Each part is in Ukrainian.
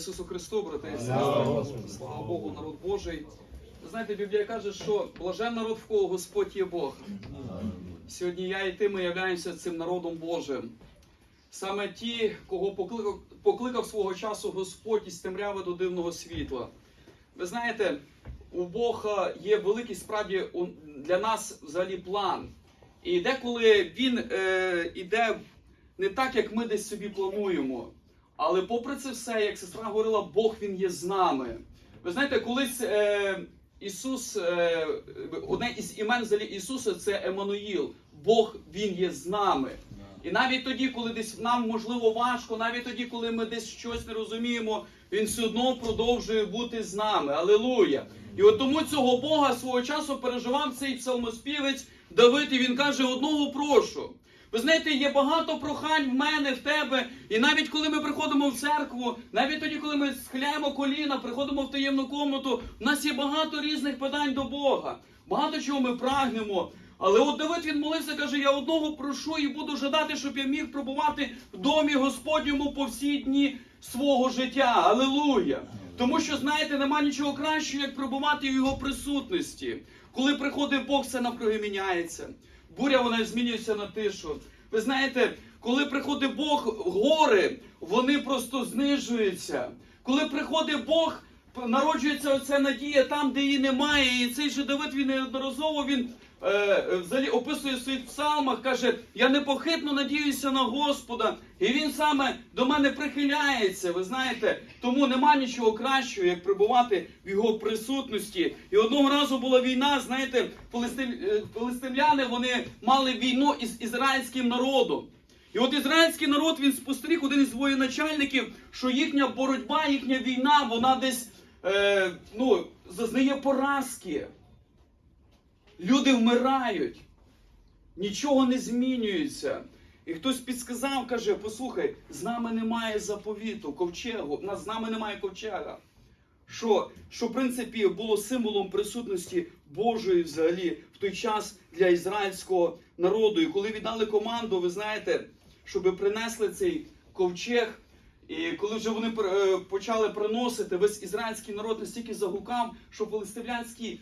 Ісусу Христу, брати і Слава сестри. Слава Богу, народ Божий. Ви знаєте, Біблія каже, що блажен народ, в кого Господь є Бог. Сьогодні я і ти ми являємося цим народом Божим. Саме ті, кого покликав, покликав свого часу Господь із темряви до дивного світла. Ви знаєте, у Бога є великий справді для нас взагалі план. І деколи він е, іде не так, як ми десь собі плануємо. Але попри це все, як сестра говорила, Бог він є з нами. Ви знаєте, колись е, Ісус, е, одне із імен взагалі Ісуса це Еммануїл. Бог Він є з нами. І навіть тоді, коли десь нам можливо важко, навіть тоді, коли ми десь щось не розуміємо, він все одно продовжує бути з нами. Алілуя! І от тому цього Бога свого часу переживав цей псалмоспівець Давид, і він каже: одного прошу. Ви знаєте, є багато прохань в мене, в тебе. І навіть коли ми приходимо в церкву, навіть тоді, коли ми схиляємо коліна, приходимо в таємну комнату, в нас є багато різних питань до Бога. Багато чого ми прагнемо. Але от Давид він молився, каже: я одного прошу і буду жадати, щоб я міг пробувати в домі Господньому по всі дні свого життя. Алелуя! Тому що, знаєте, нема нічого кращого, як пробувати в його присутності. Коли приходить Бог, все навкруги міняється. Буря вона змінюється на тишу. Ви знаєте, коли приходить Бог, гори, вони просто знижуються. Коли приходить Бог, народжується оця надія там, де її немає. І цей же Давид він неодноразово він взагалі описує в своїх псалмах, каже: Я непохитно надіюся на Господа, і він саме до мене прихиляється. Ви знаєте, тому нема нічого кращого, як прибувати в його присутності. І одного разу була війна, знаєте, е, вони мали війну із ізраїльським народом. І от ізраїльський народ він спостеріг один із воєначальників, що їхня боротьба, їхня війна, вона десь е, ну, зазнає поразки. Люди вмирають, нічого не змінюється. І хтось підсказав, каже: послухай, з нами немає заповіту, ковчегу, з нами немає ковчега. Що, що, в принципі, було символом присутності Божої взагалі в той час для ізраїльського народу. І коли віддали команду, ви знаєте, щоб принесли цей ковчег. І коли вже вони е, почали приносити, весь ізраїльський народ настільки загукав, що филистимлянські е,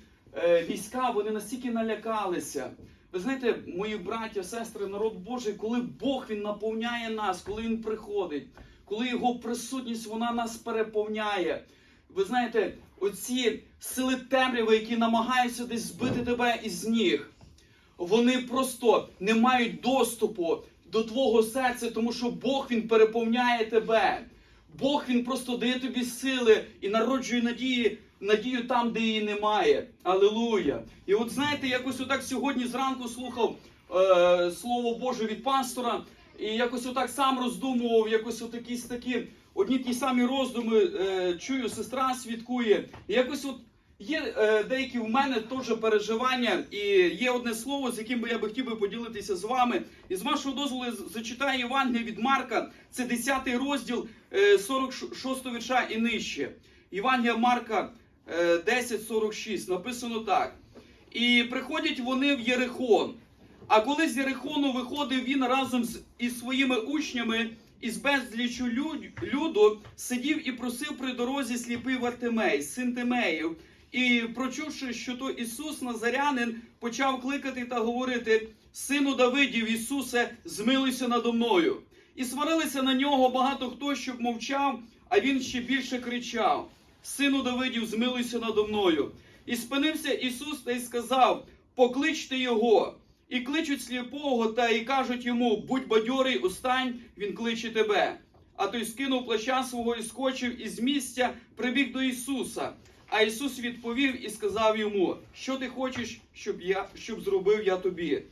війська вони настільки налякалися. Ви знаєте, мої браття, сестри, народ Божий, коли Бог він наповняє нас, коли він приходить, коли його присутність вона нас переповняє. Ви знаєте, оці сили темряви, які намагаються десь збити тебе із ніг, вони просто не мають доступу до твого серця, тому що Бог він переповняє тебе. Бог він просто дає тобі сили і народжує надії, надію там, де її немає. Алілуя! І от знаєте, якось отак сьогодні зранку слухав е, слово Боже від пастора, і якось отак сам роздумував, якось от якісь такі одні ті самі роздуми е, чую, сестра свідкує. І якось от Є е, деякі в мене теж переживання, і є одне слово, з яким би я би хотів би поділитися з вами. І з вашого дозволу зачитаю Євангелія від Марка, це 10 розділ, е, 46 вірша і нижче. Євангелія Марка 10.46, написано так. І приходять вони в Єрихон. А коли з Єрихону виходив він разом з із своїми учнями із безлічу люд- люду, сидів і просив при дорозі сліпий Вартимей, син Тимеїв. І прочувши, що то Ісус Назарянин, почав кликати та говорити: Сину Давидів, Ісусе, змилуйся надо мною. І сварилися на нього багато хто, щоб мовчав, а він ще більше кричав: Сину Давидів, змилуйся надо мною. І спинився Ісус та й сказав: Покличте його. І кличуть сліпого та й кажуть йому: будь бадьорий, устань, він кличе тебе. А той скинув плаща свого і скочив із місця, прибіг до Ісуса. А Ісус відповів і сказав йому: Що ти хочеш, щоб я щоб зробив я тобі?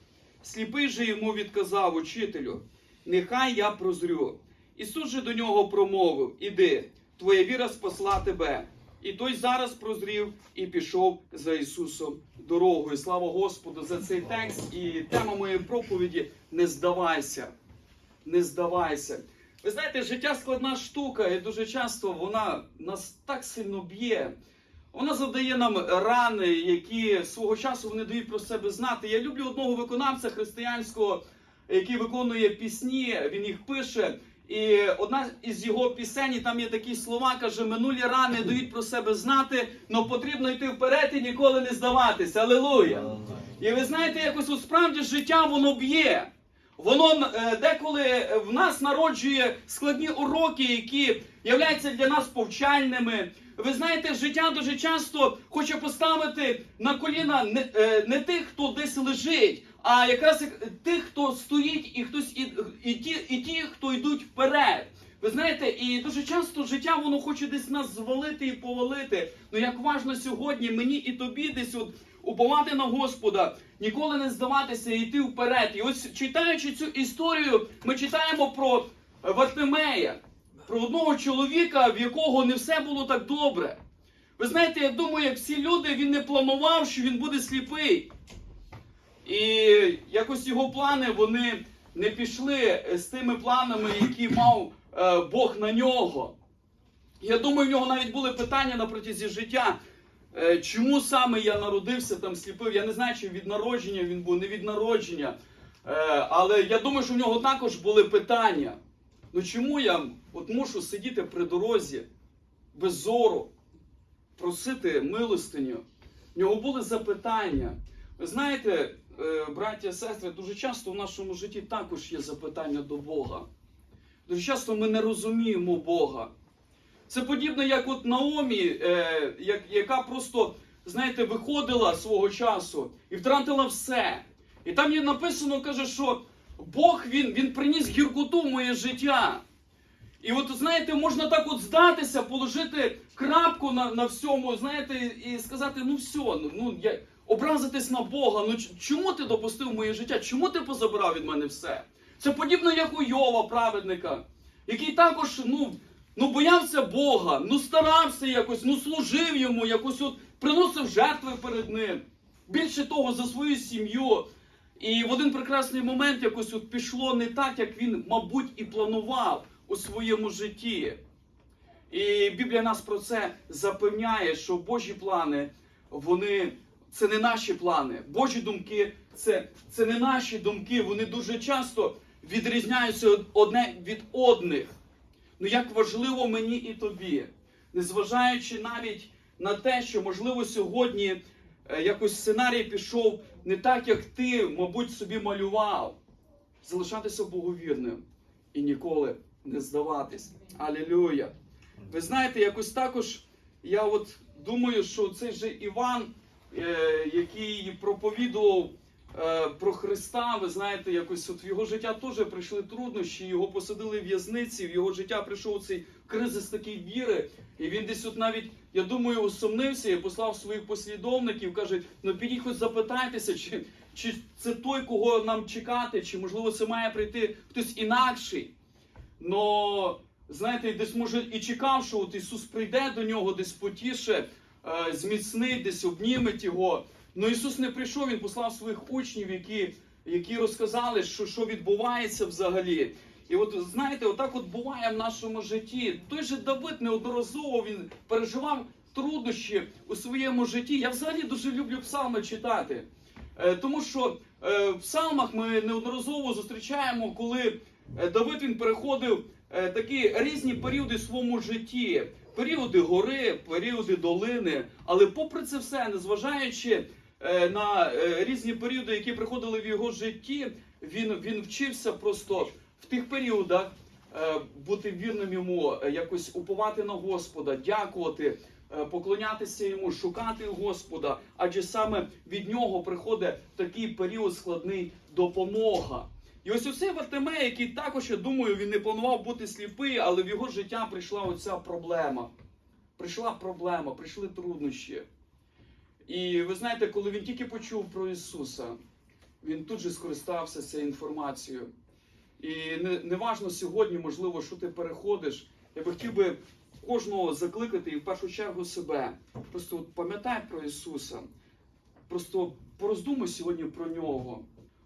Сліпий же йому відказав учителю: Нехай я прозрю. Ісус же до нього промовив: Іди, твоя віра спасла тебе. І той зараз прозрів і пішов за Ісусом дорогою. Слава Господу за цей текст. І тема моєї проповіді не здавайся. Не здавайся. Ви знаєте, життя складна штука, і дуже часто вона нас так сильно б'є. Вона завдає нам рани, які свого часу вони дають про себе знати. Я люблю одного виконавця християнського, який виконує пісні, він їх пише. І одна із його пісень, там є такі слова, каже: минулі рани дають про себе знати, але потрібно йти вперед і ніколи не здаватися. Алелуя! І ви знаєте, якось от справді життя воно б'є. Воно е, деколи в нас народжує складні уроки, які являються для нас повчальними. Ви знаєте, життя дуже часто хоче поставити на коліна не, е, не тих, хто десь лежить, а якраз тих, хто стоїть, і хтось і, і, ті, і ті, хто йдуть вперед. Ви знаєте, і дуже часто життя воно хоче десь нас звалити і повалити. Ну як важно сьогодні мені і тобі десь от уповати на Господа, ніколи не здаватися і йти вперед. І ось читаючи цю історію, ми читаємо про Вартимея, про одного чоловіка, в якого не все було так добре. Ви знаєте, я думаю, як всі люди, він не планував, що він буде сліпий. І якось його плани вони не пішли з тими планами, які мав е, Бог на нього. Я думаю, в нього навіть були питання на протязі життя. Е, Чому саме я народився там сліпив? Я не знаю, чи від народження він був, не від народження. Е, Але я думаю, що в нього також були питання. Ну чому я от мушу сидіти при дорозі без зору, просити милостиню? В нього були запитання. Ви знаєте, е, браття і сестри, дуже часто в нашому житті також є запитання до Бога. Дуже часто ми не розуміємо Бога. Це подібно, як от Наомі, е, як, яка просто, знаєте, виходила свого часу і втратила все. І там є написано, каже, що Бог він, він приніс гіркоту в моє життя. І от, знаєте, можна так от здатися, положити крапку на, на всьому, знаєте, і сказати, ну все, ну, ну я, образитись на Бога. Ну чому ти допустив моє життя? Чому ти позабрав від мене все? Це подібно як у Йова, праведника, який також, ну, ну боявся Бога, ну старався якось, ну служив йому, якось от приносив жертви перед ним. Більше того, за свою сім'ю. І в один прекрасний момент якось от пішло не так, як він, мабуть, і планував у своєму житті. І Біблія нас про це запевняє, що Божі плани, вони це не наші плани. Божі думки це, це не наші думки. Вони дуже часто відрізняються одне від одних. Ну як важливо мені і тобі, незважаючи навіть на те, що можливо сьогодні е, якось сценарій пішов не так, як ти, мабуть, собі малював. Залишатися боговірним і ніколи не здаватись. Алілюя! Ви знаєте, якось також я от думаю, що цей же Іван, е, який проповідував е, про Христа, ви знаєте, якось от в його життя теж прийшли труднощі, його посадили в в'язниці, в його життя прийшов цей кризис такий віри. І він десь от навіть, я думаю, усомнився і послав своїх послідовників, каже, ну підіть хоч запитайтеся, чи, чи це той, кого нам чекати, чи можливо це має прийти хтось інакший. Но знаєте, десь може і чекав, що от Ісус прийде до нього, десь потіше, е, зміцнить, десь обніметь його. Но Ісус не прийшов, Він послав своїх учнів, які, які розказали, що, що відбувається взагалі. І от знаєте, отак от буває в нашому житті. Той же Давид неодноразово він переживав труднощі у своєму житті. Я взагалі дуже люблю псалми читати. Е, Тому що в псалмах ми неодноразово зустрічаємо, коли е, Давид він переходив е, такі різні періоди в своєму житті. Періоди гори, періоди долини. Але попри це все, незважаючи е, на е, різні періоди, які приходили в його житті, він, він вчився просто в тих періодах е, бути вірним йому, е, якось уповати на Господа, дякувати, е, поклонятися йому, шукати Господа, адже саме від нього приходить такий період складний допомога. І ось оцей Вартимей, який також, я думаю, він не планував бути сліпий, але в його життя прийшла оця проблема. Прийшла проблема, прийшли труднощі. І ви знаєте, коли він тільки почув про Ісуса, він тут же скористався цією інформацією. І не, не сьогодні, можливо, що ти переходиш. Я би хотів би кожного закликати і в першу чергу себе. Просто от пам'ятай про Ісуса. Просто пороздумай сьогодні про нього,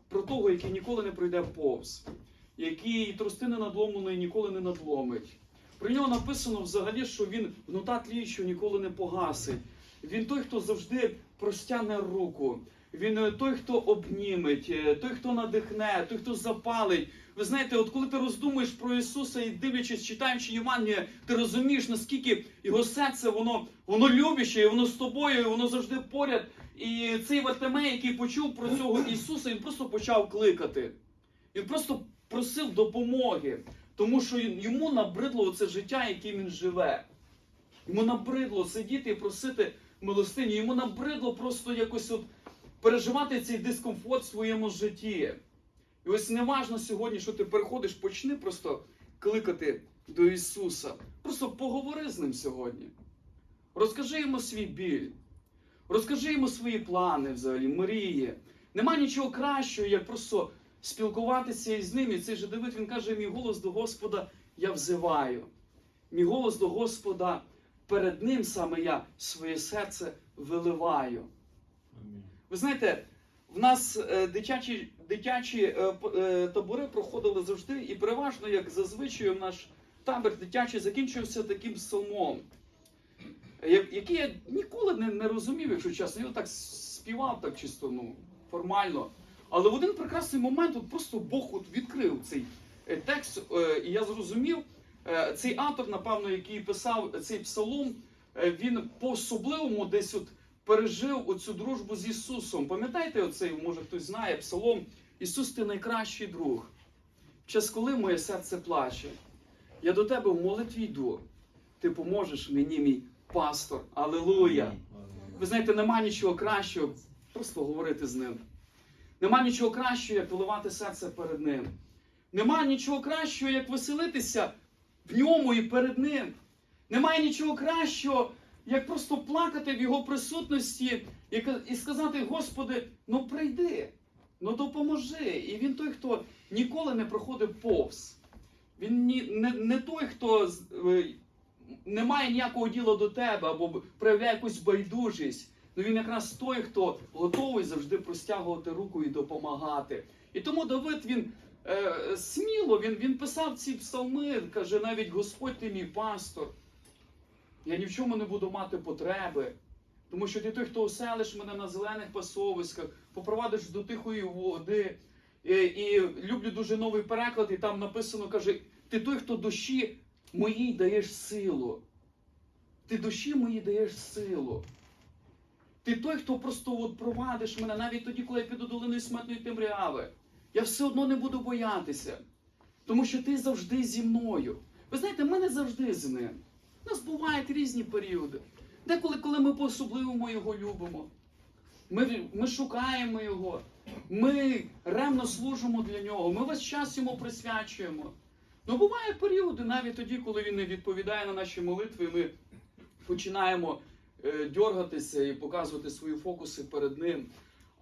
про того, який ніколи не пройде повз, який тростини надломленої ніколи не надломить. Про нього написано взагалі, що він гнута тліючу ніколи не погасить. Він той, хто завжди простягне руку. Він е, той, хто обніметь, е, той, хто надихне, той, хто запалить. Ви знаєте, от коли ти роздумуєш про Ісуса і дивлячись, читаючи Євангелія, ти розумієш, наскільки його серце воно, воно любяще, і воно з тобою, і воно завжди поряд. І цей Вартимей, який почув про цього Ісуса, він просто почав кликати. Він просто просив допомоги, тому що йому набридло це життя, яким він живе. Йому набридло сидіти і просити милостині. Йому набридло просто якось от переживати цей дискомфорт в своєму житті. І ось не важно сьогодні, що ти переходиш, почни просто кликати до Ісуса. Просто поговори з ним сьогодні. Розкажи йому свій біль. Розкажи йому свої плани взагалі, мрії. Нема нічого кращого, як просто спілкуватися із ним. І цей же Давид, він каже, мій голос до Господа я взиваю. Мій голос до Господа перед ним саме я своє серце виливаю. Ви знаєте, в нас е, дитячі, дитячі е, е, табори проходили завжди, і переважно, як зазвичай, наш табір дитячий закінчився таким псалмом, який я ніколи не, не розумів, якщо чесно. Я так співав так чисто, ну, формально. Але в один прекрасний момент от просто Бог от відкрив цей текст, і я зрозумів, цей автор, напевно, який писав цей псалом, він по-особливому десь от пережив оцю дружбу з Ісусом. Пам'ятаєте оцей, може хтось знає, псалом Ісус, ти найкращий друг. В час, коли моє серце плаче, я до тебе в молитві йду. Ти поможеш мені, мій пастор. Алілуя! Ви знаєте, нема нічого кращого, просто говорити з ним. Нема нічого кращого, як виливати серце перед ним. Нема нічого кращого, як веселитися в ньому і перед ним. Немає нічого кращого, як просто плакати в його присутності і сказати: Господи, ну прийди, ну допоможи. І він той, хто ніколи не проходив повз. Він ні, не, не той, хто е, не має ніякого діла до тебе або проявляє якусь байдужість. Ну він якраз той, хто готовий завжди простягувати руку і допомагати. І тому Давид він е, сміло він, він писав ці псалми, каже, навіть Господь ти мій пастор. Я ні в чому не буду мати потреби. Тому що ти той, хто оселиш мене на зелених пасовиськах, попровадиш до тихої води. І, і люблю дуже новий переклад, і там написано, каже, ти той, хто душі моїй даєш силу. Ти душі моїй даєш силу. Ти той, хто просто от провадиш мене, навіть тоді, коли я піду долиною смертної темряви. Я все одно не буду боятися. Тому що ти завжди зі мною. Ви знаєте, ми не завжди з ним. У нас бувають різні періоди. Деколи, коли ми по-особливому його любимо. Ми, ми шукаємо його, ми ревно служимо для нього, ми весь час йому присвячуємо. Ну, бувають періоди, навіть тоді, коли він не відповідає на наші молитви, ми починаємо е, дьоргатися і показувати свої фокуси перед ним.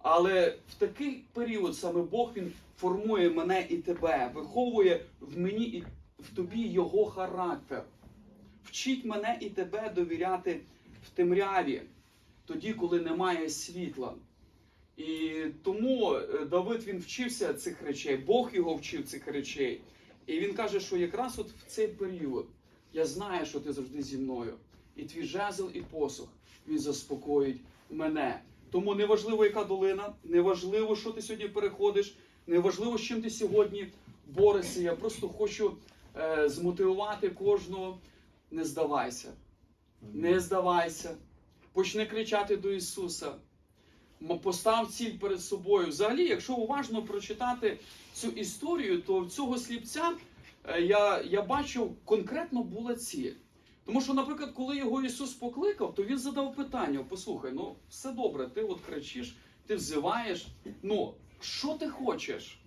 Але в такий період саме Бог він формує мене і тебе, виховує в мені і в тобі його характер. Вчить мене і тебе довіряти в темряві, тоді, коли немає світла. І тому е, Давид він вчився цих речей, Бог його вчив цих речей. І він каже, що якраз от в цей період я знаю, що ти завжди зі мною. І твій жезл і посох він заспокоїть мене. Тому неважливо, яка долина, неважливо, що ти сьогодні переходиш, неважливо, з чим ти сьогодні борешся. Я просто хочу е, змотивувати кожного. Не здавайся, не здавайся. Почни кричати до Ісуса. Постав ціль перед собою. Взагалі, якщо уважно прочитати цю історію, то в цього сліпця е, я, я бачу конкретно була ціль. Тому що, наприклад, коли його Ісус покликав, то він задав питання: послухай, ну все добре, ти от кричиш, ти взиваєш. Ну, що ти хочеш?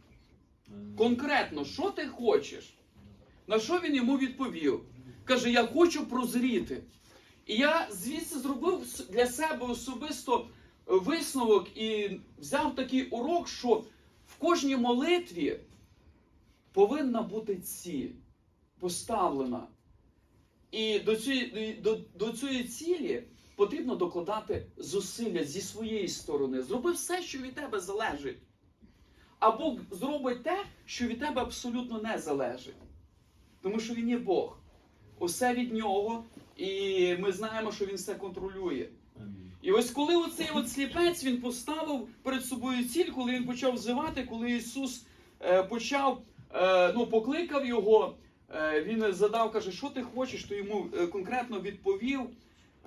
Конкретно, що ти хочеш? На що він йому відповів? Каже: Я хочу прозріти. І я звідси зробив для себе особисто е, висновок і взяв такий урок, що в кожній молитві повинна бути ціль поставлена. І до цієї, до, до цієї цілі потрібно докладати зусилля зі своєї сторони. Зроби все, що від тебе залежить. А Бог зробить те, що від тебе абсолютно не залежить. Тому що Він є Бог. Усе від нього, і ми знаємо, що він все контролює. І ось коли оцей от сліпець він поставив перед собою ціль, коли він почав взивати, коли Ісус е, почав е, ну, покликав його, е, він задав, каже, що ти хочеш, то йому е, конкретно відповів.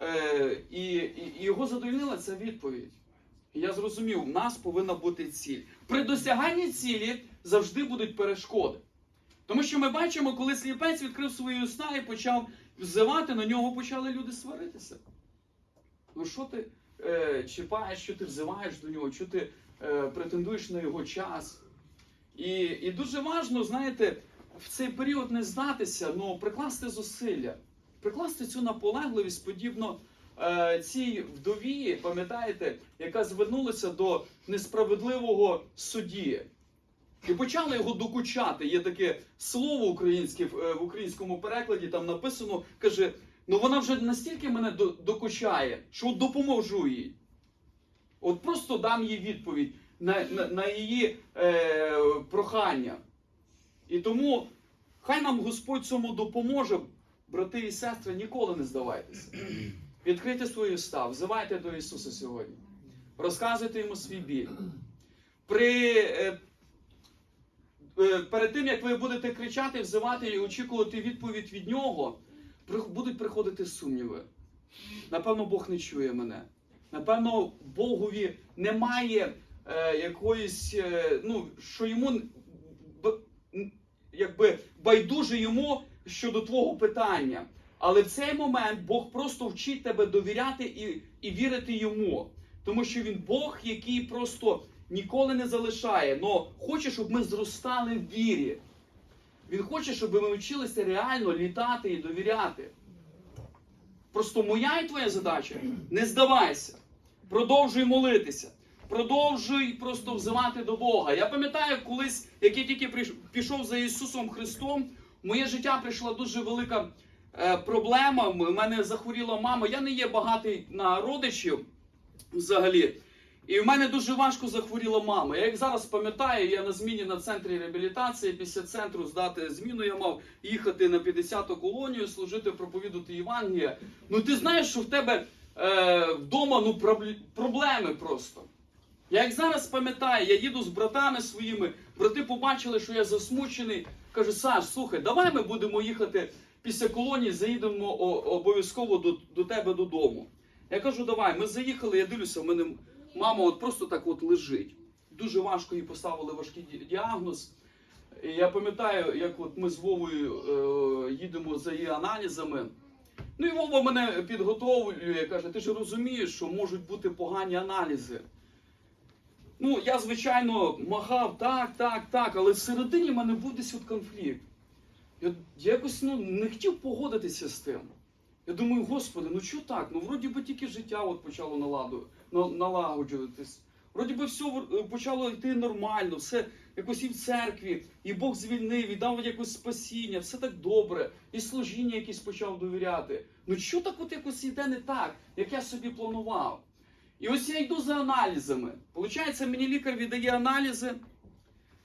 Е, і, і, його задовольнила ця відповідь. І я зрозумів, у нас повинна бути ціль. При досяганні цілі завжди будуть перешкоди. Тому що ми бачимо, коли сліпець відкрив свої уста і почав взивати, на нього почали люди сваритися. Ну що ти е, чіпаєш, що ти взиваєш до нього, що ти е, претендуєш на його час? І, і дуже важливо, знаєте, в цей період не здатися, ну прикласти зусилля, прикласти цю наполегливість, подібно е, цій вдові, пам'ятаєте, яка звернулася до несправедливого судді. І почали його докучати. Є таке слово українське в е, українському перекладі, там написано, каже: ну вона вже настільки мене докучає, що допоможу їй. От просто дам їй відповідь на, на, на її е, прохання. І тому хай нам Господь цьому допоможе, брати і сестри, ніколи не здавайтеся. Відкрийте свої уста, взивайте до Ісуса сьогодні. Розказуйте йому свій біль. При, е, перед тим, як ви будете кричати, взивати і очікувати відповідь від нього, будуть приходити сумніви. Напевно, Бог не чує мене. Напевно, Богові немає е, якоїсь, е, ну, що йому б- якби байдуже йому щодо твого питання. Але в цей момент Бог просто вчить тебе довіряти і, і вірити йому. Тому що він Бог, який просто ніколи не залишає, але хоче, щоб ми зростали в вірі. Він хоче, щоб ми вчилися реально літати і довіряти. Просто моя і твоя задача не здавайся. Продовжуй молитися. Продовжуй просто взивати до Бога. Я пам'ятаю, колись, як я тільки пішов за Ісусом Христом, в моє життя прийшла дуже велика е, проблема. У мене захворіла мама. Я не є багатий на родичів взагалі. І в мене дуже важко захворіла мама. Я як зараз пам'ятаю, я на зміні на центрі реабілітації після центру здати зміну. Я мав їхати на 50-ту колонію, служити, проповідати Євангелія. Ну ти знаєш, що в тебе е, вдома ну, проблеми просто. Я як зараз пам'ятаю, я їду з братами своїми, брати побачили, що я засмучений. Кажу, Саш, слухай, давай ми будемо їхати після колонії, заїдемо обов'язково до, до тебе додому. Я кажу, давай, ми заїхали, я дивлюся, в мене мама от просто так от лежить. Дуже важко їй поставили важкий діагноз. Я пам'ятаю, як от ми з Вовою е, їдемо за її аналізами. Ну і Вова мене підготовлює, каже, ти ж розумієш, що можуть бути погані аналізи. Ну, я, звичайно, махав так, так, так, але всередині в мене був десь от конфлікт. Я якось ну, не хотів погодитися з тим. Я думаю, господи, ну що так? Ну вроді би тільки життя от почало наладу, на- налагоджуватись. Вроді би все почало йти нормально, все якось і в церкві, і Бог звільнив, і дав якось спасіння, все так добре, і служіння якесь почав довіряти. Ну що так от якось йде не так, як я собі планував? І ось я йду за аналізами. Получається, мені лікар віддає аналізи.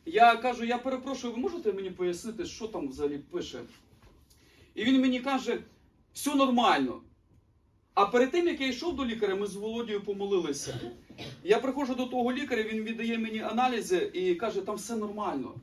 Я кажу, я перепрошую, ви можете мені пояснити, що там взагалі пише? І він мені каже, все нормально. А перед тим, як я йшов до лікаря, ми з Володією помолилися. Я приходжу до того лікаря, він віддає мені аналізи і каже, там все нормально.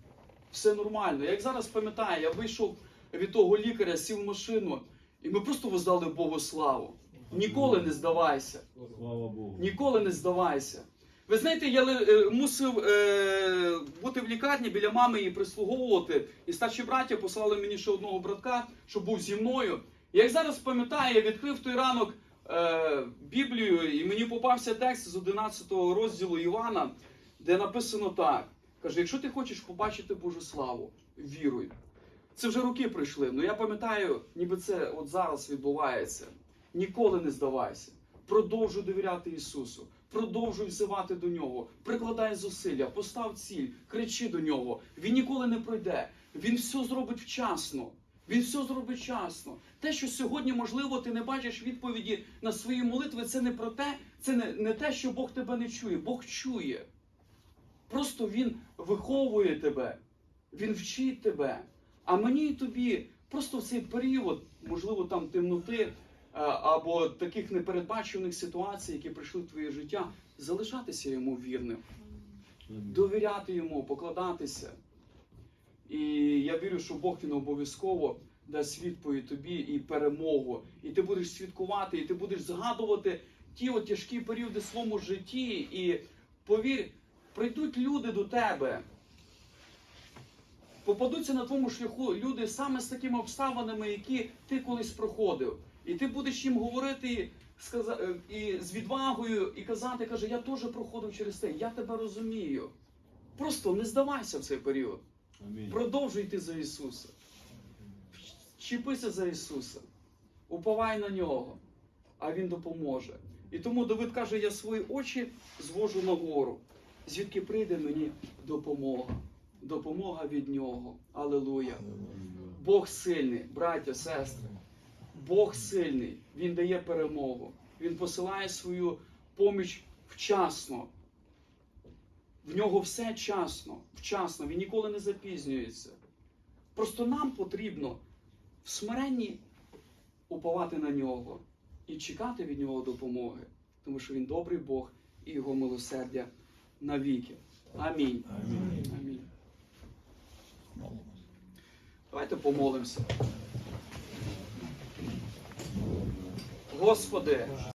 Все нормально. Я як зараз пам'ятаю, я вийшов від того лікаря, сів в машину, і ми просто воздали Богу славу. Ніколи не здавайся. Слава Богу. Ніколи не здавайся. Ви знаєте, я е, мусив е, бути в лікарні біля мами і прислуговувати. І старші браття послали мені ще одного братка, щоб був зі мною. Як зараз пам'ятаю, я відкрив той ранок е, Біблію, і мені попався текст з 11 розділу Івана, де написано так: каже: якщо ти хочеш побачити Божу славу, віруй. Це вже роки пройшли. Ну я пам'ятаю, ніби це от зараз відбувається. Ніколи не здавайся. Продовжуй довіряти Ісусу. Продовжуй взивати до нього, прикладай зусилля, постав ціль, кричи до нього. Він ніколи не пройде. Він все зробить вчасно. Він все зробить вчасно. Те, що сьогодні, можливо, ти не бачиш відповіді на свої молитви, це не про те, це не, не те, що Бог тебе не чує. Бог чує. Просто Він виховує тебе, Він вчить тебе. А мені і тобі просто в цей період, можливо, там темноти е, або таких непередбачених ситуацій, які прийшли в твоє життя, залишатися йому вірним, довіряти йому, покладатися. І я вірю, що Бог він обов'язково дасть відповідь тобі і перемогу. І ти будеш святкувати, і ти будеш згадувати ті от тяжкі періоди в своєму житті. І повір, прийдуть люди до тебе. Попадуться на твоєму шляху люди саме з такими обставинами, які ти колись проходив. І ти будеш їм говорити і з відвагою і казати, каже, я теж проходив через це, я тебе розумію. Просто не здавайся в цей період. Продовжуй йти за Ісуса. Чіпися за Ісуса. Уповай на нього, а Він допоможе. І тому Давид каже: я свої очі звожу на гору, звідки прийде мені допомога. Допомога від нього. Алелуя. Бог сильний, браття, сестри. Бог сильний, Він дає перемогу. Він посилає свою поміч вчасно. В нього все часно, вчасно, він ніколи не запізнюється. Просто нам потрібно в смиренні уповати на нього і чекати від нього допомоги, тому що він добрий Бог і його милосердя навіки. Амінь. Амінь. Амінь. Давайте помолимося. Господи,